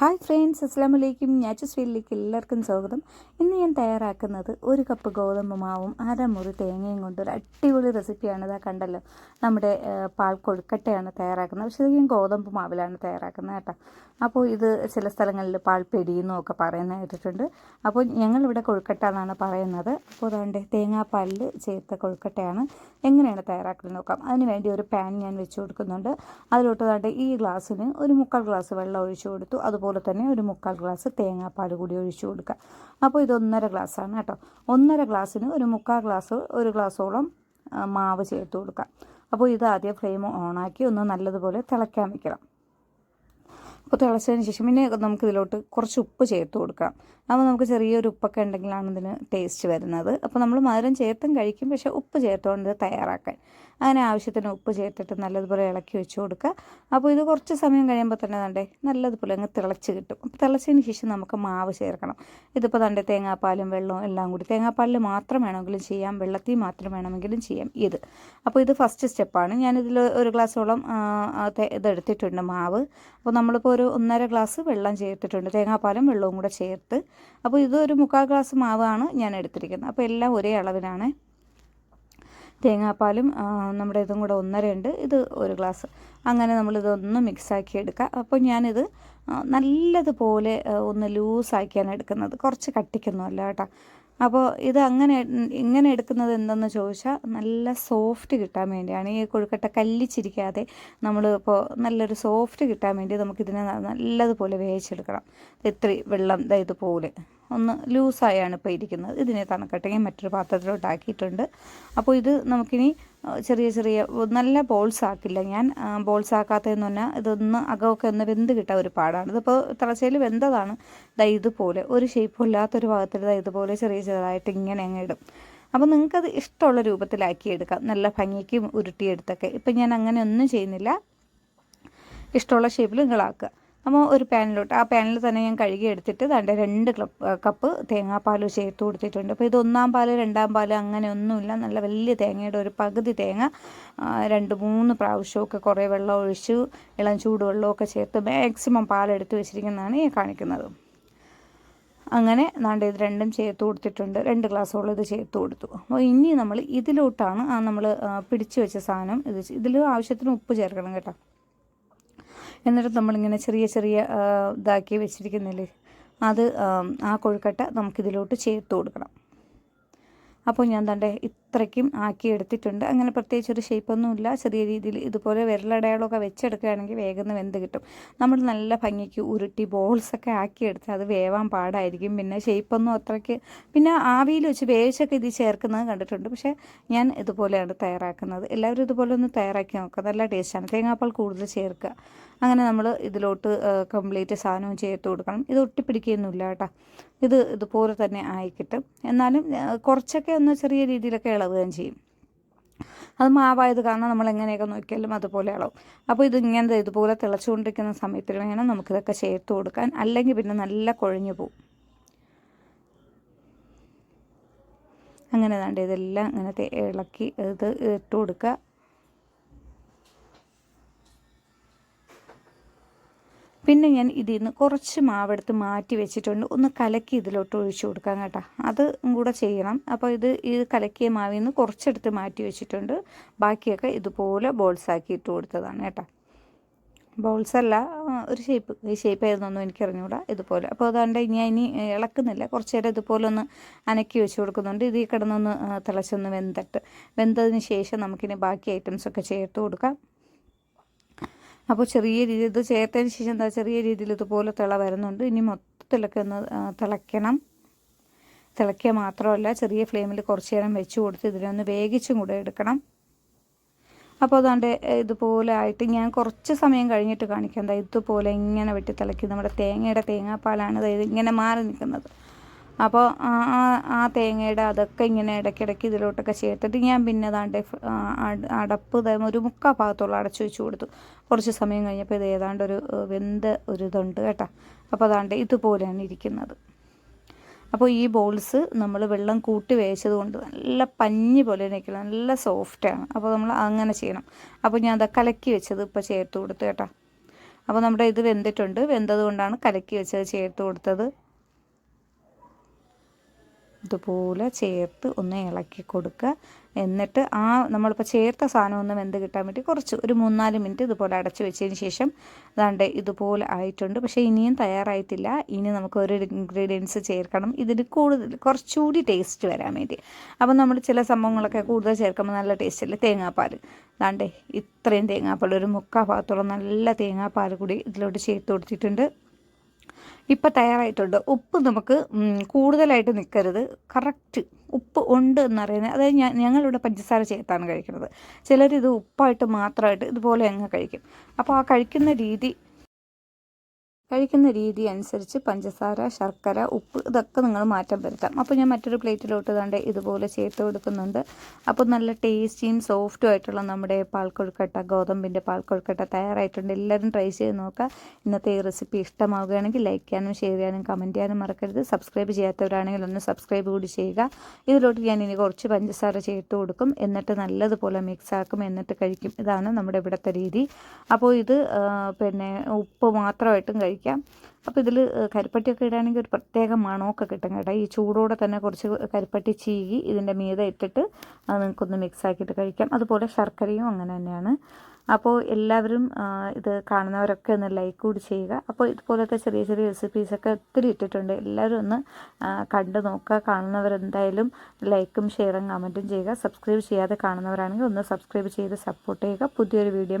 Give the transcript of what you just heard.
Hi friends അസ്സാം വലൈക്കും ഞാച്ചസ് ഫീൽഡിലേക്ക് എല്ലാവർക്കും സ്വാഗതം. ഇന്ന് ഞാൻ തയ്യാറാക്കുന്നത് ഒരു കപ്പ് ഗോതമ്പ് മാവും അരമുറി തേങ്ങയും കൊണ്ട് ഒരു അടിപൊളി റെസിപ്പിയാണ്. ഇതാ കണ്ടല്ലോ നമ്മുടെ പാൽ കൊഴുക്കട്ടയാണ് തയ്യാറാക്കുന്നത്. പക്ഷേ ഇത് ഞാൻ ഗോതമ്പ് മാവിലാണ് തയ്യാറാക്കുന്നത് കേട്ടോ. അപ്പോൾ ഇത് ചില സ്ഥലങ്ങളിൽ പാൽ പെടിയെന്നും ഒക്കെ പറയുന്നത് കേട്ടിട്ടുണ്ട്. അപ്പോൾ ഞങ്ങളിവിടെ കൊഴുക്കട്ട എന്നാണ് പറയുന്നത്. അപ്പോൾ അതുകൊണ്ട് തേങ്ങാപ്പാലിൽ ചേർത്ത കൊഴുക്കട്ടയാണ് എങ്ങനെയാണ് തയ്യാറാക്കുന്നത് നോക്കാം. അതിന് വേണ്ടി ഒരു പാൻ ഞാൻ വെച്ച് കൊടുക്കുന്നുണ്ട്. അതിലോട്ട് അതുകൊണ്ട് ഈ ഗ്ലാസ്സിന് ഒരു മുക്കാൽ ഗ്ലാസ് വെള്ളം ഒഴിച്ചു കൊടുത്തു. അതുപോലെ തന്നെ ഒരു മുക്കാൽ ഗ്ലാസ് തേങ്ങാപ്പാൽ കൂടി ഒഴിച്ചു കൊടുക്കുക. അപ്പോൾ ഇത് ഒന്നര ഗ്ലാസ്സാണ് കേട്ടോ. ഒന്നര ഗ്ലാസ്സിന് ഒരു മുക്കാൽ ഗ്ലാസ് ഒരു ഗ്ലാസ്സോളം മാവ് ചേർത്ത് കൊടുക്കുക. അപ്പോൾ ഇത് ആദ്യം ഫ്ലെയിം ഓണാക്കി ഒന്ന് നല്ലതുപോലെ തിളയ്ക്കാൻ വെക്കണം. അപ്പോൾ തിളച്ചതിന് ശേഷം പിന്നെ നമുക്ക് ഇതിലോട്ട് കുറച്ച് ഉപ്പ് ചേർത്ത് കൊടുക്കാം. അപ്പോൾ നമുക്ക് ചെറിയൊരു ഉപ്പൊക്കെ ഉണ്ടെങ്കിലാണ് ഇതിന് ടേസ്റ്റ് വരുന്നത്. അപ്പോൾ നമ്മൾ മധുരം ചേർത്തും കഴിക്കും. പക്ഷേ ഉപ്പ് ചേർത്തുകൊണ്ട് തയ്യാറാക്കാൻ. അങ്ങനെ ആവശ്യത്തിന് ഉപ്പ് ചേർത്തിട്ട് നല്ലതുപോലെ ഇളക്കി വെച്ച് കൊടുക്കുക. അപ്പോൾ ഇത് കുറച്ച് സമയം കഴിയുമ്പോൾ തന്നെ തണ്ടേ നല്ലതുപോലെ അങ്ങ് തിളച്ച് കിട്ടും. അപ്പോൾ തിളച്ചതിന് ശേഷം നമുക്ക് മാവ് ചേർക്കണം. ഇതിപ്പോൾ തണ്ടേ തേങ്ങാപ്പാലും വെള്ളവും എല്ലാം കൂടി. തേങ്ങാപ്പാലിൽ മാത്രം വേണമെങ്കിലും ചെയ്യാം. വെള്ളത്തിൽ മാത്രം വേണമെങ്കിലും ചെയ്യാം ഇത്. അപ്പോൾ ഇത് ഫസ്റ്റ് സ്റ്റെപ്പാണ് ഞാനിതിൽ ഒരു ഗ്ലാസ്സോളം ഇതെടുത്തിട്ടുണ്ട് മാവ്. അപ്പോൾ നമ്മളിപ്പോൾ ഒരു ഒന്നര ഗ്ലാസ് വെള്ളം ചേർത്തിട്ടുണ്ട്. തേങ്ങാപ്പാലും വെള്ളവും കൂടെ ചേർത്ത് അപ്പോൾ ഇത് ഒരു മുക്കാൽ ഗ്ലാസ് മാവാണ് ഞാൻ എടുത്തിരിക്കുന്നത്. അപ്പോൾ എല്ലാം ഒരേ അളവിലാണ്. തേങ്ങാപ്പാലും നമ്മുടെ ഇതും കൂടെ ഒന്നര ഉണ്ട്. ഇത് ഒരു ഗ്ലാസ്. അങ്ങനെ നമ്മളിതൊന്ന് മിക്സാക്കി എടുക്കുക. അപ്പോൾ ഞാനിത് നല്ലതുപോലെ ഒന്ന് ലൂസാക്കിയാണ് എടുക്കുന്നത്. കുറച്ച് കട്ടിക്കൊന്നുമല്ല കേട്ടോ. അപ്പോൾ ഇത് അങ്ങനെ ഇങ്ങനെ എടുക്കുന്നത് എന്തെന്ന് ചോദിച്ചാൽ നല്ല സോഫ്റ്റ് കിട്ടാൻ വേണ്ടിയാണ്. ഈ കൊഴുക്കട്ട കല്ലിച്ചിരിക്കാതെ നമ്മൾ ഇപ്പോൾ നല്ലൊരു സോഫ്റ്റ് കിട്ടാൻ വേണ്ടി നമുക്കിതിനെ നല്ലതുപോലെ വേവിച്ചെടുക്കണം. ഇത്ര വെള്ളം ഇതുപോലെ. ഒന്ന് ലൂസായാണ് ഇപ്പോൾ ഇരിക്കുന്നത്. ഇതിനെ തണുക്കട്ടെ. ഞാൻ മറ്റൊരു പാത്രത്തിലോട്ടാക്കിയിട്ടുണ്ട് അപ്പോൾ ഇത് നമുക്കിനി ചെറിയ ചെറിയ നല്ല ബോൾസ് ആക്കില്ല ഞാൻ. ബോൾസ് ആക്കാത്തതെന്ന് പറഞ്ഞാൽ ഇതൊന്ന് അകമൊക്കെ ഒന്ന് വെന്ത് കിട്ടാൻ ഒരു പാടാണ്. ഇതിപ്പോൾ തളച്ചയിൽ വെന്തതാണ്. ദാ ഇതുപോലെ ഒരു ഷേപ്പും ഇല്ലാത്തൊരു ഭാഗത്തിൽ ദാ ഇതുപോലെ ചെറിയ ചെറുതായിട്ട് ഇങ്ങനെ അങ്ങ് ഇടും. അപ്പോൾ നിങ്ങൾക്കത് ഇഷ്ടമുള്ള രൂപത്തിലാക്കി എടുക്കാം. നല്ല ഭംഗിക്ക് ഉരുട്ടിയെടുത്തൊക്കെ. ഇപ്പം ഞാൻ അങ്ങനെ ഒന്നും ചെയ്യുന്നില്ല. ഇഷ്ടമുള്ള ഷേപ്പിൽ നിങ്ങളാക്കുക. അപ്പോൾ ഒരു പാനിലോട്ട് ആ പാനിൽ തന്നെ ഞാൻ കഴുകി എടുത്തിട്ട് ദാണ്ട് രണ്ട് കപ്പ് തേങ്ങാപ്പാൽ ചേർത്ത് കൊടുത്തിട്ടുണ്ട്. അപ്പോൾ ഇത് ഒന്നാം പാൽ രണ്ടാം പാൽ അങ്ങനെ ഒന്നുമില്ല. നല്ല വലിയ തേങ്ങയുടെ ഒരു പകുതി തേങ്ങ രണ്ട് മൂന്ന് പ്രാവശ്യമൊക്കെ കുറേ വെള്ളം ഒഴിച്ച് ഇളം ചൂടുവെള്ളമൊക്കെ ചേർത്ത് മാക്സിമം പാലെടുത്ത് വെച്ചിരിക്കുന്നതാണ് ഈ കാണിക്കുന്നത്. അങ്ങനെ നാണ്ട് ഇത് രണ്ടും ചേർത്ത് കൊടുത്തിട്ടുണ്ട്. രണ്ട് ഗ്ലാസ്സോളം ഇത് ചേർത്ത് കൊടുത്തു. അപ്പോൾ ഇനി നമ്മൾ ഇതിലോട്ടാണ് ആ നമ്മൾ പിടിച്ചു വെച്ച സാധനം ഇത് ഇതിൽ ആവശ്യത്തിന് ഉപ്പ് ചേർക്കണം കേട്ടോ. എന്നിട്ട് നമ്മളിങ്ങനെ ചെറിയ ചെറിയ ഇതാക്കി വെച്ചിരിക്കുന്നില്ലേ അത് ആ, കൊഴുക്കട്ട നമുക്കിതിലോട്ട് ചേർത്ത് കൊടുക്കണം. അപ്പോൾ ഞാൻ തന്റെ ഇത്രയ്ക്കും ആക്കിയെടുത്തിട്ടുണ്ട് അങ്ങനെ പ്രത്യേകിച്ച് ഒരു ഷേപ്പൊന്നുമില്ല. ചെറിയ രീതിയിൽ ഇതുപോലെ വിരലടയാളമൊക്കെ വെച്ചെടുക്കുകയാണെങ്കിൽ വേഗം വെന്ത് കിട്ടും. നമ്മൾ നല്ല ഭംഗിക്ക് ഉരുട്ടി ബോൾസൊക്കെ ആക്കിയെടുത്ത് അത് വേവാൻ പാടായിരിക്കും. പിന്നെ ഷേപ്പൊന്നും അത്രയ്ക്ക് പിന്നെ ആവിയിൽ വെച്ച് വേവിച്ചൊക്കെ ഇത് ചേർക്കുന്നത് കണ്ടിട്ടുണ്ട്. പക്ഷേ ഞാൻ ഇതുപോലെയാണ് തയ്യാറാക്കുന്നത്. എല്ലാവരും ഇതുപോലെ ഒന്ന് തയ്യാറാക്കി നോക്കുക. നല്ല ടേസ്റ്റാണ്. തേങ്ങാപ്പാൽ കൂടുതൽ ചേർക്കുക. അങ്ങനെ നമ്മൾ ഇതിലോട്ട് കംപ്ലീറ്റ് സാധനവും ചേർത്ത് കൊടുക്കണം. ഇത് ഒട്ടിപ്പിടിക്കുകയൊന്നുമില്ല കേട്ടോ. ഇത് ഇതുപോലെ തന്നെ ആയി കിട്ടും. എന്നാലും കുറച്ചൊക്കെ ഒന്ന് ചെറിയ രീതിയിലൊക്കെ ഇളവുകയും ചെയ്യും. അത് മാവായത് കാരണം നമ്മൾ എങ്ങനെയൊക്കെ നോക്കിയാലും അതുപോലെ ഇളവും അപ്പോൾ ഇത് ഇതുപോലെ തിളച്ചുകൊണ്ടിരിക്കുന്ന സമയത്തിൽ വേണം നമുക്കിതൊക്കെ ചേർത്ത് കൊടുക്കാൻ. അല്ലെങ്കിൽ പിന്നെ നല്ല കുഴഞ്ഞു പോവും. അങ്ങനെ വേണ്ട ഇതെല്ലാം അങ്ങനെ ഇളക്കി ഇത് ഇട്ട് കൊടുക്കുക. പിന്നെ ഞാൻ ഇതിൽ നിന്ന് കുറച്ച് മാവെടുത്ത് മാറ്റി വെച്ചിട്ടുണ്ട്. ഒന്ന് കലക്കി ഇതിലോട്ട് ഒഴിച്ചു കൊടുക്കാം കേട്ടോ. അത് കൂടെ ചെയ്യണം. അപ്പോൾ ഇത് ഈ കലക്കിയ മാവിൽ നിന്ന് കുറച്ചെടുത്ത് മാറ്റി വെച്ചിട്ടുണ്ട്. ബാക്കിയൊക്കെ ഇതുപോലെ ബോൾസ് ആക്കി ഇട്ട് കൊടുത്തതാണ് കേട്ടോ. ബോൾസ് അല്ല ഒരു ഷേപ്പ് ഈ ഷേപ്പ് ആയിരുന്നൊന്നും എനിക്ക് അറിഞ്ഞൂടാ ഇതുപോലെ. അപ്പോൾ അതുകൊണ്ട് ഞാൻ ഇനി ഇളക്കുന്നില്ല. കുറച്ച് നേരം ഇതുപോലെ ഒന്ന് അനക്കി വെച്ച് കൊടുക്കുന്നുണ്ട്. ഇതിൽ കിടന്നൊന്ന് തിളച്ചൊന്ന് വെന്തിട്ട്. വെന്തതിന് ശേഷം നമുക്കിനി ബാക്കി ഐറ്റംസൊക്കെ ചേർത്ത് കൊടുക്കാം. അപ്പോൾ ചെറിയ രീതിയിൽ ഇത് ചേർത്തതിന് ശേഷം എന്താ ചെറിയ രീതിയിൽ ഇതുപോലെ തിള വരുന്നുണ്ട്. ഇനി മൊത്തത്തിലൊക്കെ ഒന്ന് തിളയ്ക്കണം. തിളയ്ക്കുക മാത്രമല്ല ചെറിയ ഫ്ലെയിമിൽ കുറച്ച് നേരം വെച്ച് കൊടുത്ത് ഇതിനൊന്ന് വേഗിച്ചും കൂടെ എടുക്കണം. അപ്പോൾ അതുകൊണ്ട് ഇതുപോലെ ആയിട്ട് ഞാൻ കുറച്ച് സമയം കഴിഞ്ഞിട്ട് കാണിക്കാം. എന്താ ഇതുപോലെ ഇങ്ങനെ വെട്ടി തിളക്കി നമ്മുടെ തേങ്ങയുടെ തേങ്ങാപ്പാലാണ് ഇത് ഇങ്ങനെ മാറി നിൽക്കുന്നത്. അപ്പോൾ ആ ആ- തേങ്ങയുടെ അതൊക്കെ ഇങ്ങനെ ഇടയ്ക്കിടയ്ക്ക് ഇതിലോട്ടൊക്കെ ചേർത്തിട്ട് ഞാൻ പിന്നെ അതാണ്ട് അടപ്പ് ഒരു മുക്കാ ഭാഗത്തോളം അടച്ചു വെച്ച് കൊടുത്തു. കുറച്ച് സമയം കഴിഞ്ഞപ്പോൾ ഇത് ഏതാണ്ട് ഒരു വെന്ത ഒരു ഇതുണ്ട് കേട്ടോ. അപ്പോൾ അതാണ്ട് ഇതുപോലെയാണ് ഇരിക്കുന്നത്. അപ്പോൾ ഈ ബോൾസ് നമ്മൾ വെള്ളം കൂട്ടി വേവിച്ചത് കൊണ്ട് നല്ല പഞ്ഞി പോലെ നിൽക്കണം നല്ല സോഫ്റ്റാണ് അപ്പോൾ നമ്മൾ അങ്ങനെ ചെയ്യണം. അപ്പോൾ ഞാൻ അത് കലക്കി വെച്ചത് ഇപ്പോൾ ചേർത്ത് കൊടുത്തു കേട്ടോ. അപ്പോൾ നമ്മുടെ ഇത് വെന്തിട്ടുണ്ട്. വെന്തത് കൊണ്ടാണ് കലക്കി വെച്ചത് ചേർത്ത് കൊടുത്തത്. ഇതുപോലെ ചേർത്ത് ഒന്ന് ഇളക്കി കൊടുക്കുക. എന്നിട്ട് ആ നമ്മളിപ്പോൾ ചേർത്ത സാധനം ഒന്ന് വെന്ത് കിട്ടാൻ വേണ്ടി കുറച്ച് ഒരു മൂന്നാൽ മിനിറ്റ് ഇതുപോലെ അടച്ച് വെച്ചതിന് ശേഷം അതാണ്ട് ഇതുപോലെ ആയിട്ടുണ്ട്. പക്ഷേ ഇനിയും തയ്യാറായിട്ടില്ല. ഇനി നമുക്ക് ഒരു ഇൻഗ്രീഡിയൻസ് ചേർക്കണം. ഇതിന് കൂടുതൽ കുറച്ചുകൂടി ടേസ്റ്റ് വരാൻ വേണ്ടി. അപ്പോൾ നമ്മൾ ചില സംഭവങ്ങളൊക്കെ കൂടുതൽ ചേർക്കുമ്പോൾ നല്ല ടേസ്റ്റ് അല്ലേ? തേങ്ങാപ്പാൽ. അതാണ്ട് ഇത്രയും തേങ്ങാപ്പാൽ ഒരു മുക്കാ ഭാഗത്തോളം നല്ല തേങ്ങാപ്പാൽ കൂടി ഇതിലോട്ട് ചേർത്ത് കൊടുത്തിട്ടുണ്ട്. ഇപ്പം തയ്യാറായിട്ടുണ്ട്. ഉപ്പ് നമുക്ക് കൂടുതലായിട്ട് നിൽക്കരുത് കറക്റ്റ് ഉപ്പ് ഉണ്ട് എന്നറിയുന്നത് അതായത് ഞാൻ ഞങ്ങളിവിടെ പഞ്ചസാര ചേർത്താണ് കഴിക്കുന്നത്. ചിലരിത് ഉപ്പായിട്ട് മാത്രമായിട്ട് ഇതുപോലെ അങ്ങ് കഴിക്കും. അപ്പോൾ ആ കഴിക്കുന്ന രീതി കഴിക്കുന്ന രീതി അനുസരിച്ച് പഞ്ചസാര ശർക്കര ഉപ്പ് ഇതൊക്കെ നിങ്ങൾ മാറ്റം വരുത്താം. അപ്പോൾ ഞാൻ മറ്റൊരു പ്ലേറ്റിലോട്ട് കണ്ട് ഇതുപോലെ ചേർത്ത് കൊടുക്കുന്നുണ്ട്. അപ്പോൾ നല്ല ടേസ്റ്റിയും സോഫ്റ്റും ആയിട്ടുള്ള നമ്മുടെ പാൽക്കൊഴുക്കട്ട ഗോതമ്പിന്റെ പാൽക്കൊഴുക്കട്ട തയ്യാറായിട്ടുണ്ട്. എല്ലാവരും ട്രൈ ചെയ്ത് നോക്കുക. ഇന്നത്തെ ഈ റെസിപ്പി ഇഷ്ടമാവുകയാണെങ്കിൽ ലൈക്ക് ചെയ്യാനും ഷെയർ ചെയ്യാനും കമന്റ് ചെയ്യാനും മറക്കരുത്. സബ്സ്ക്രൈബ് ചെയ്യാത്തവരാണെങ്കിൽ ഒന്ന് സബ്സ്ക്രൈബ് കൂടി ചെയ്യുക. ഇതിലോട്ട് ഞാൻ ഇനി കുറച്ച് പഞ്ചസാര ചേർത്ത് കൊടുക്കും. എന്നിട്ട് നല്ലതുപോലെ മിക്സ് ആക്കും. എന്നിട്ട് കഴിക്കും. ഇതാണ് നമ്മുടെ ഇവിടുത്തെ രീതി. അപ്പോൾ ഇത് പിന്നെ ഉപ്പ് മാത്രമായിട്ടും കഴിക്കും. കഴിക്കാം. അപ്പോൾ ഇതിൽ കരിപ്പട്ടിയൊക്കെ ഇടുകയാണെങ്കിൽ ഒരു പ്രത്യേക മണമൊക്കെ കിട്ടും കേട്ടോ. ഈ ചൂടോടെ തന്നെ കുറച്ച് കരിപ്പട്ടി ചീകി ഇതിന്റെ മീതെ ഇട്ടിട്ട് അത് നിങ്ങൾക്കൊന്ന് മിക്സ് ആക്കിയിട്ട് കഴിക്കാം. അതുപോലെ ശർക്കരയും അങ്ങനെ തന്നെയാണ്. അപ്പോൾ എല്ലാവരും ഇത് കാണുന്നവരൊക്കെ ഒന്ന് ലൈക്ക് കൂടി ചെയ്യുക. അപ്പോൾ ഇതുപോലത്തെ ചെറിയ ചെറിയ റെസിപ്പീസൊക്കെ ഒത്തിരി ഇട്ടിട്ടുണ്ട്. എല്ലാവരും ഒന്ന് കണ്ടു നോക്കുക. കാണുന്നവരെന്തായാലും ലൈക്കും ഷെയറും കമന്റും ചെയ്യുക. സബ്സ്ക്രൈബ് ചെയ്യാതെ കാണുന്നവരാണെങ്കിൽ ഒന്ന് സബ്സ്ക്രൈബ് ചെയ്ത് സപ്പോർട്ട് ചെയ്യുക. പുതിയൊരു വീഡിയോ